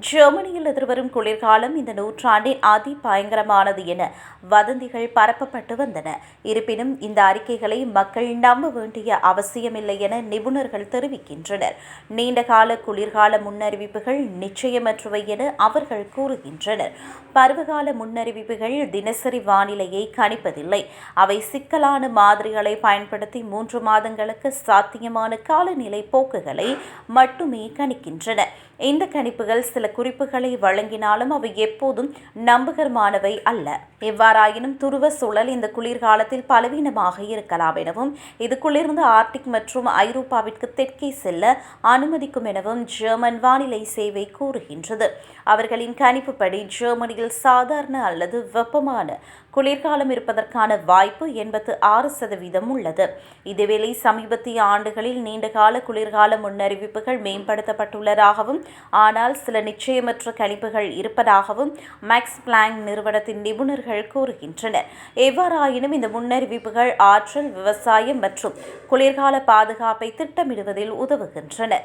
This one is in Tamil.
ஜெர்மனியில் எதிர்வரும் குளிர்காலம் இந்த நூற்றாண்டின் அதி பயங்கரமானது என வதந்திகள் பரப்பப்பட்டு வந்தன. இருப்பினும் இந்த அறிக்கைகளை மக்கள் நம்ப வேண்டிய அவசியமில்லை என நிபுணர்கள் தெரிவிக்கின்றனர். நீண்டகால குளிர்கால முன்னறிவிப்புகள் நிச்சயமற்றவை என அவர்கள் கூறுகின்றனர். பருவகால முன்னறிவிப்புகள் தினசரி வானிலையை கணிப்பதில்லை. அவை சிக்கலான மாதிரிகளை பயன்படுத்தி மூன்று மாதங்களுக்கு சாத்தியமான காலநிலை போக்குகளை மட்டுமே கணிக்கின்றன. இந்த கணிப்புகள் சில குறிப்புகளை வழங்கினாலும் அவை எப்போதும் நம்பகரமானவை அல்ல. எவ்வாறாயினும் துருவ சூழல் இந்த குளிர்காலத்தில் பலவீனமாக இருக்கலாம் எனவும் இது குளிர்ந்து ஆர்டிக் மற்றும் ஐரோப்பாவிற்கு தெற்கே செல்ல அனுமதிக்கும் எனவும் ஜெர்மன் வானிலை சேவை கூறுகின்றது. அவர்களின் கணிப்புப்படி ஜெர்மனியில் சாதாரண அல்லது வெப்பமான குளிர்காலம் இருப்பதற்கான வாய்ப்பு எண்பத்து ஆறு சதவீதம் உள்ளது. இதேவேளை சமீபத்திய ஆண்டுகளில் நீண்டகால குளிர்கால முன்னறிவிப்புகள் மேம்படுத்தப்பட்டுள்ளதாகவும் ஆனால் சில நிச்சயமற்ற கணிப்புகள் இருப்பதாகவும் மேக்ஸ் பிளாங்க் நிறுவனத்தின் நிபுணர்கள் கூறுகின்றனர். எவ்வாறாயினும் இந்த முன்னறிவிப்புகள் ஆற்றல் விவசாயம் மற்றும் குளிர்கால பாதுகாப்பை திட்டமிடுவதில் உதவுகின்றன.